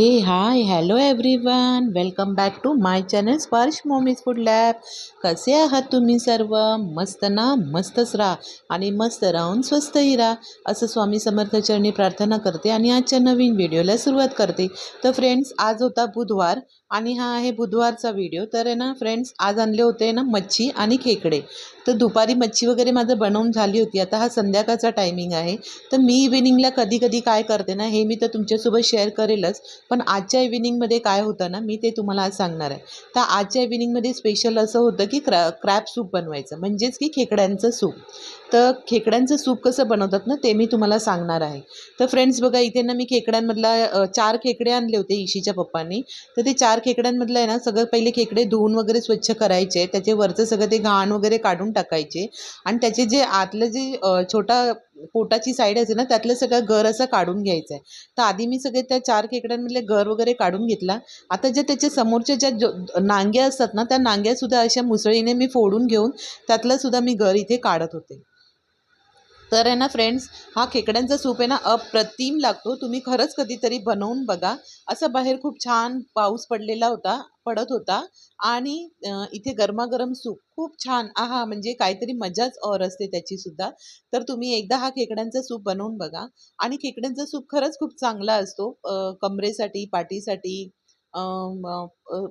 Hey hi hello everyone welcome back to my channel Sparsh mommy's food lab कसे आहात तुम्ही सर्व? मस्त ना? मस्तच राहा. आणि मस्त राहून स्वस्तही राहा. असं स्वामी समर्थ चरणी प्रार्थना करते आणि आजच्या नवीन व्हिडिओला सुरुवात करते. तर फ्रेंड्स आज होता बुधवार. आणि हा आहे बुधवारचा व्हिडिओ तर आहे ना फ्रेंड्स आज आणले होते ना मच्छी आणि खेकडे. तर दुपारी मच्छी वगैरे माझं बनवून झाली होती. आता हा संध्याकाळचा टायमिंग आहे. तर मी इव्हिनिंगला कधी कधी काय करते ना हे मी तर तुमच्यासोबत शेअर करेलच. पण आजच्या इव्हिनिंगमध्ये काय होतं ना मी ते तुम्हाला आज सांगणार आहे. तर आजच्या इव्हिनिंगमध्ये स्पेशल असं होतं की क्रा क्रॅब सूप बनवायचं. म्हणजेच की खेकड्यांचं सूप तर खेकड्यांचं सूप कसं बनवतात ना ते मी तुम्हाला सांगणार आहे. तर फ्रेंड्स बघा इथे ना मी खेकड्यांमधला चार खेकडे आणले होते इशीच्या पप्पांनी. तर ते चार खेकड्यांमधलं आहे ना सगळं पहिले खेकडे धुवून वगैरे स्वच्छ करायचे. त्याचे वरचं सगळं ते घाण वगैरे काढून टाकायचे. आणि त्याचे जे आतलं जे छोटा पोटाची साईड असते ना त्यातलं सगळं गर असं काढून घ्यायचं आहे तर आधी मी सगळे त्या चार खेकड्यांमधले गर वगैरे काढून घेतला. आता ज्या त्याच्या समोरच्या ज्या जो नांग्या असतात ना त्या नांग्यासुद्धा अशा मुसळीने मी फोडून घेऊन त्यातलंसुद्धा मी गर इथे काढत होते. तर आहे ना फ्रेंड्स हा खेकड्यांचा सूप आहे ना अप्रतिम लागतो. तुम्ही खरंच कधीतरी बनवून बघा. असं बाहेर खूप छान पाऊस पडलेला होता पडत होता. आणि इथे गरमागरम सूप खूप छान आहा म्हणजे काहीतरी मजाच और असते त्याची सुद्धा. तर तुम्ही एकदा हा खेकड्यांचा सूप बनवून बघा. आणि खेकड्यांचा सूप खरंच खूप चांगला असतो कमरेसाठी पाठीसाठी म-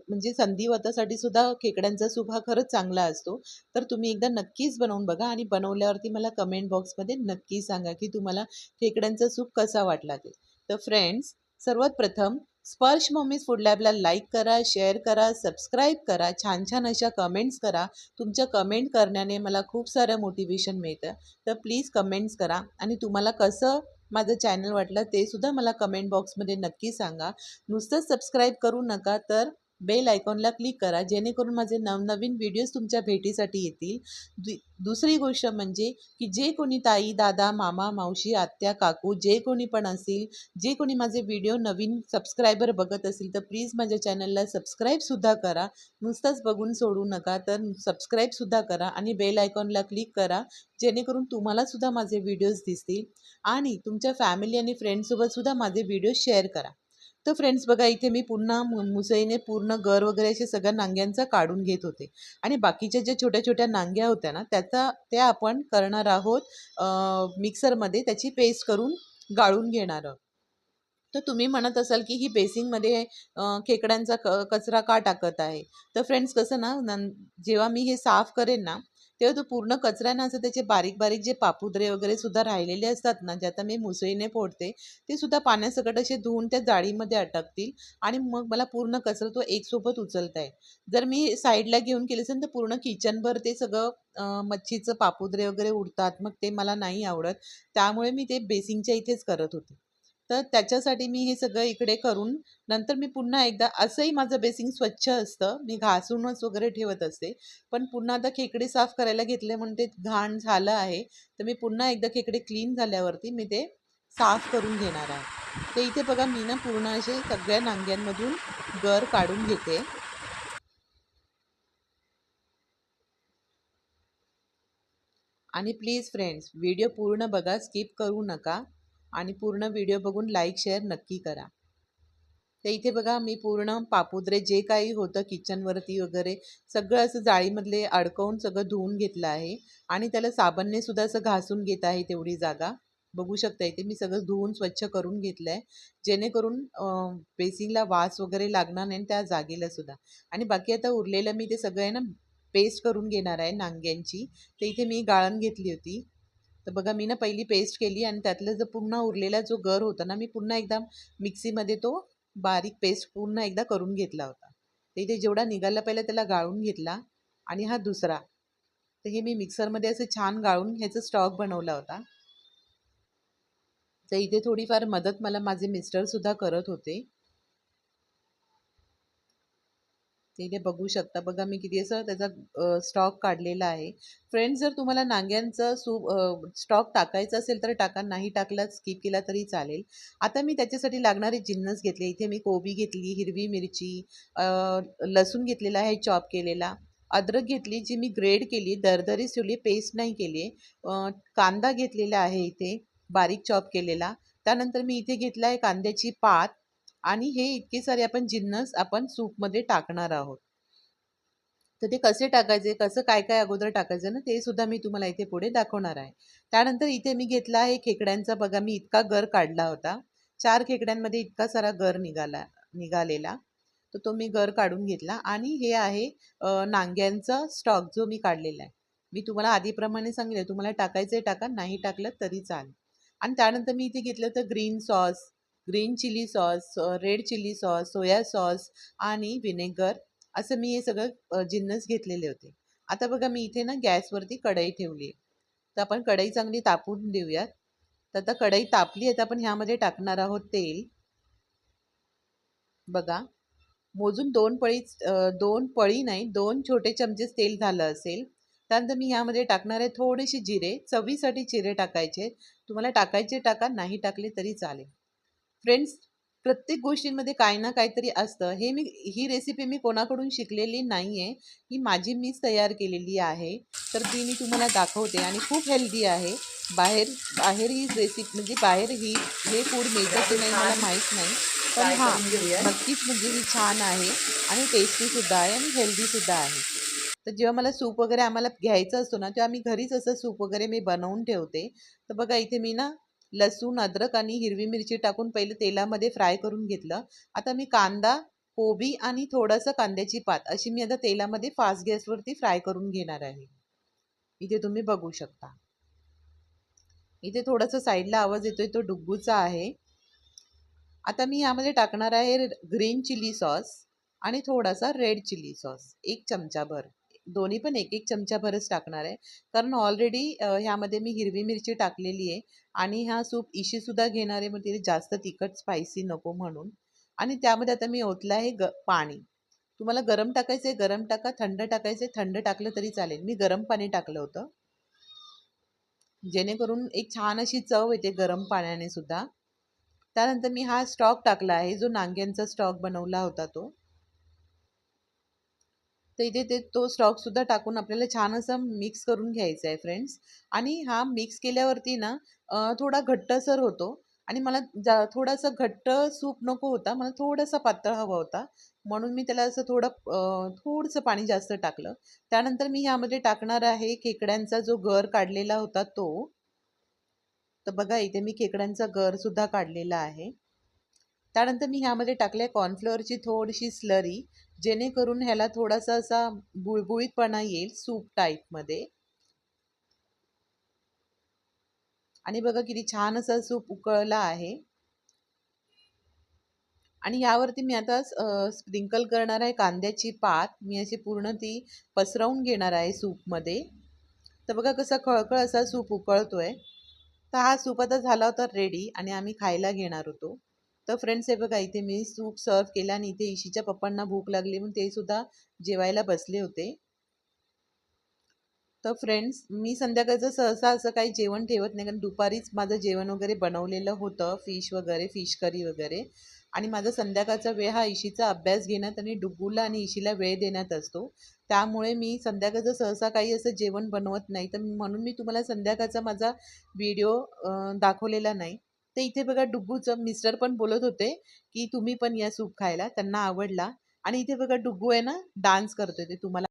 म्हणजे संधिवातासाठी सुद्धा खेकड्यांचा सूप हा खरंच चांगला असतो. तर तुम्ही एकदा नक्कीच बनवून बघा आणि बनवल्यावरती मला कमेंट बॉक्समध्ये नक्की सांगा की तुम्हाला खेकड्यांचा सूप कसा वाटला ते. तर फ्रेंड्स सर्वात प्रथम स्पर्श मम्मीज फूड लॅबला लाईक करा शेअर करा सबस्क्राईब करा छान छान अशा कमेंट्स करा. तुमच्या कमेंट करण्याने मला खूप सारं मोटिवेशन मिळतं. तर प्लीज कमेंट्स करा आणि तुम्हाला कसं माझं चॅनल वाटलं ते सुद्धा मला कमेंट बॉक्समध्ये नक्की सांगा. नुसतंच सबस्क्राईब करू नका तर बेल आयकॉनला क्लिक करा जेणेकरून माझे नवनवीन व्हिडिओज तुमच्या भेटीसाठी येतील. दु दुसरी गोष्ट म्हणजे की जे कोणी ताई दादा मामा मावशी आत्या काकू जे कोणी पण असतील जे कोणी माझे व्हिडिओ नवीन सबस्क्रायबर बघत असतील तर प्लीज माझ्या चॅनलला सबस्क्राईबसुद्धा करा. नुसतंच बघून सोडू नका तर सबस्क्राईबसुद्धा करा आणि बेल आयकॉनला क्लिक करा जेणेकरून तुम्हालासुद्धा माझे व्हिडिओज दिसतील. आणि तुमच्या फॅमिली आणि फ्रेंडसोबतसुद्धा माझे व्हिडिओ शेअर करा. तर फ्रेंड्स बघा इथे मी पुन्हा मुसईने पूर्ण गर वगैरे असे सगळ्या नांग्यांचा काढून घेत होते. आणि बाकीच्या ज्या छोट्या छोट्या नांग्या होत्या ना त्याचा त्या आपण करणार आहोत मिक्सरमध्ये त्याची पेस्ट करून गाळून घेणार आहोत. तर तुम्ही म्हणत असाल की ही बेसिंगमध्ये खेकड्यांचा क कचरा का टाकत आहे? तर फ्रेंड्स कसं ना जेव्हा मी हे साफ करेन ना तेव्हा तो पूर्ण कचरा ना असं त्याचे बारीक बारीक जे पापुद्रे वगैरे सुद्धा राहिलेले असतात ना जे आता मी मुसळीने फोडते ते सुद्धा पाण्यासकट असे धुवून त्या जाळीमध्ये अटकतील आणि मग मला पूर्ण कचरा तो एकसोबत उचलता येईल. जर मी साईडला घेऊन केले असेल तर पूर्ण किचनभर ते सगळं मच्छीचं पापुद्रे वगैरे उडतात मग ते मला नाही आवडत. त्यामुळे मी ते बेसिंगच्या इथेच करत होते. तर त्याच्यासाठी मी हे सगळं इकडे करून नंतर मी पुन्हा एकदा असंही माझं बेसिंग स्वच्छ असतं. मी घासूनच वगैरे ठेवत असते. पण पुन्हा आता खेकडे साफ करायला घेतले म्हणून ते घाण झालं आहे. तर मी पुन्हा एकदा खेकडे क्लीन झाल्यावरती मी ते साफ करून घेणार आहे. तर इथे बघा मी ना पूर्ण असे सगळ्या नांग्यांमधून गर काढून घेते. आणि प्लीज फ्रेंड्स व्हिडिओ पूर्ण बघा स्किप करू नका. आणि पूर्ण व्हिडिओ बघून लाईक शेअर नक्की करा. तर इथे बघा मी पूर्ण पापुद्रे जे काही होतं किचनवरती वगैरे सगळं असं जाळीमधले अडकवून सगळं धुवून घेतलं आहे. आणि त्याला साबणने सुद्धा असं घासून घेत आहे तेवढी जागा. बघू शकता इथे मी सगळं धुवून स्वच्छ करून घेतलं आहे जेणेकरून बेसिंगला बेसिनला वास वगैरे लागणार नाही आणि त्या जागेला सुद्धा. आणि बाकी आता उरलेलं मी ते सगळं आहे ना पेस्ट करून घेणार आहे नांग्यांची. तर इथे मी गाळण घेतली होती. तर बघा मी ना पहिली पेस्ट केली आणि त्यातलं जो पुन्हा उरलेला जो गर होता ना मी पुन्हा एकदा मिक्सीमध्ये तो बारीक पेस्ट पूर्ण एकदा करून घेतला होता. तर इथे जेवढा निघाला पहिला त्याला गाळून घेतला आणि हा दुसरा. तर हे मी मिक्सरमध्ये असं छान गाळून ह्याचा स्टॉक बनवला होता. तर इथे थोडीफार मदत मला माझे मिस्टरसुद्धा करत होते ते इथे बघू शकता. बघा मी किती असं त्याचा स्टॉक काढलेला आहे. फ्रेंड्स जर तुम्हाला नांग्यांचं सूप स्टॉक टाकायचा असेल तर टाका. नाही टाकला स्किप केला तरी चालेल. आता मी त्याच्यासाठी लागणारे जिन्नस घेतले. इथे मी कोबी घेतली हिरवी मिरची लसूण घेतलेला आहे चॉप केलेला. अद्रक घेतली जी मी ग्रेड केली दरदरीच ठेवली पेस्ट नाही केली. कांदा घेतलेला आहे इथे बारीक चॉप केलेला. त्यानंतर मी इथे घेतला आहे कांद्याची पात. आणि हे इतके सारे आपण जिन्नस आपण सूपमध्ये टाकणार आहोत. तर ते कसे टाकायचे कसं काय काय अगोदर टाकायचं ना ते सुद्धा मी तुम्हाला इथे पुढे दाखवणार आहे. त्यानंतर इथे मी घेतला आहे खेकड्यांचा बघा मी इतका गर काढला होता. चार खेकड्यांमध्ये इतका सारा गर निघाला निघालेला. तर तो मी गर काढून घेतला आणि हे आहे नांग्यांचा स्टॉक जो मी काढलेला आहे. मी तुम्हाला आधीप्रमाणे सांगितलं तुम्हाला टाकायचं आहे टाका नाही टाकलं तरी चालेल. आणि त्यानंतर मी इथे घेतलं तर green sauce green chilli sauce red chilli sauce soya sauce आणि व्हिनेगर असं मी हे सगळं जिन्नस घेतलेले होते. आता बघा मी इथे ना गॅसवरती कढई ठेवली आहे. तर आपण कढई चांगली तापून देऊयात तर आता कढई तापली आहे तर आपण ह्यामध्ये टाकणार आहोत तेल. बघा. मोजून दोन पळी दोन पळी नाही दोन छोटे चमचेच तेल झालं असेल. त्यानंतर मी ह्यामध्ये टाकणार आहे थोडेसे जिरे. चवीसाठी जिरे टाकायचे तुम्हाला टाकायचे टाका नाही टाकले तरी चालेल. फ्रेंड्स प्रत्येक गोष्टींमध्ये काही ना काहीतरी असतं. हे मी ही रेसिपी मी कोणाकडून शिकलेली नाही आहे ही माझी मीच तयार केलेली आहे. तर ती मी तुम्हाला दाखवते आणि खूप हेल्दी आहे. बाहेर बाहेर ही रेसिपी म्हणजे बाहेर ही हे फूड मिळतं ते नाही मला माहीत नाही. पण हां नक्कीच म्हणजे ही छान आहे आणि टेस्टीसुद्धा आहे आणि हेल्दीसुद्धा आहे. तर जेव्हा मला सूप वगैरे आम्हाला घ्यायचं असतो ना तेव्हा मी घरीच असं सूप वगैरे मी बनवून ठेवते. तर बघा इथे मी ना लसूण अद्रक आणि हिरवी मिरची टाकून पहिले तेलामध्ये फ्राय करून घेतलं. आता मी कांदा कोबी आणि थोडंसं कांद्याची पात अशी मी आता तेलामध्ये फास्ट गॅसवरती फ्राय करून घेणार आहे. इथे तुम्ही बघू शकता. इथे थोडंसं साईडला आवाज येतोय तो डुग्गूचा आहे. आता मी यामध्ये टाकणार आहे ग्रीन चिली सॉस आणि थोडासा रेड चिली सॉस एक चमचाभर. दोन्ही पण एक एक चमचाभरच टाकणार आहे. कारण ऑलरेडी ह्यामध्ये मी हिरवी मिरची टाकलेली आहे आणि हा सूप इशीसुद्धा घेणार आहे मग तिथे जास्त तिखट स्पायसी नको म्हणून. आणि त्यामध्ये आता मी ओतलं आहे ग पाणी. तुम्हाला गरम टाकायचं आहे गरम टाका. थंड टाकायचं आहे थंड टाकलं तरी चालेल. मी गरम पाणी टाकलं होतं. जेणेकरून एक छान अशी चव येते गरम पाण्याने सुद्धा. त्यानंतर मी हा स्टॉक टाकला आहे जो नांग्यांचा स्टॉक बनवला होता तो. तर इथे ते तो स्टॉकसुद्धा टाकून आपल्याला छान असं मिक्स करून घ्यायचं आहे फ्रेंड्स आणि हा मिक्स केल्यावरती ना थोडा घट्टसर होतो. आणि मला जा थोडासा घट्ट सूप नको होता मला थोडासा पातळ हवा होता. म्हणून मी त्याला असं थोडं थोडंसं पाणी जास्त टाकलं. त्यानंतर मी ह्यामध्ये टाकणार आहे खेकड्यांचा जो गर काढलेला होता तो. तर बघा इथे मी खेकड्यांचा गरसुद्धा काढलेला आहे. त्यानंतर मी ह्यामध्ये टाकले कॉर्नफ्लोअरची थोडीशी स्लरी जेणेकरून ह्याला थोडासा असा बुळबुळीतपणा येईल सूप टाईपमध्ये. आणि बघा किती छान असा सूप उकळला आहे. आणि यावरती मी आता स्प्रिंकल करणार आहे कांद्याची पात. मी अशी पूर्ण ती पसरवून घेणार आहे सूपमध्ये. तर बघा कसा खळखळ असा सूप उकळतोय. तर हा सूप आता झाला होता रेडी आणि आम्ही खायला घेणार होतो. तर फ्रेंड्स हे बघा इथे मी सूप सर्व केला आणि इथे इशीच्या पप्पांना भूक लागली म्हणून ते सुद्धा जेवायला बसले होते. तर फ्रेंड्स मी संध्याकाळचं सहसा असं काही जेवण ठेवत नाही कारण दुपारीच माझं जेवण वगैरे बनवलेलं होतं फिश वगैरे फिश करी वगैरे. आणि माझा संध्याकाळचा वेळ हा इशीचा अभ्यास घेण्यात आणि डुबूला आणि इशीला वेळ देण्यात असतो. त्यामुळे मी संध्याकाळचं सहसा काही असं जेवण बनवत नाही. तर म्हणून मी तुम्हाला संध्याकाळचा माझा व्हिडिओ दाखवलेला नाही. ते इथे बघा डुग्गूचं मिस्टर पण बोलत होते की तुम्ही पण या सूप खायला त्यांना आवडला. आणि इथे बघा डुग्गू आहे ना डान्स करतोय ते तुम्हाला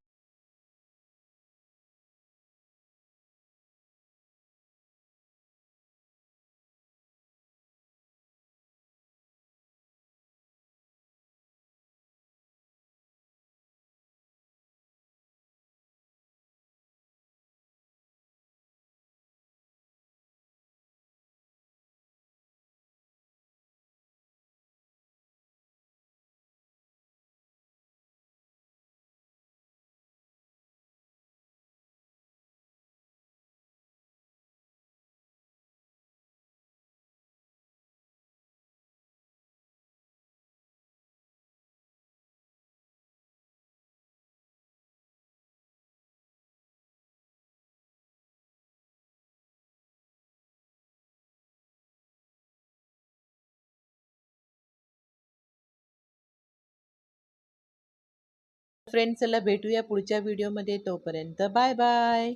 फ्रेंड्स चला भेटूया पुढच्या व्हिडिओमध्ये तोपर्यंत बाय बाय.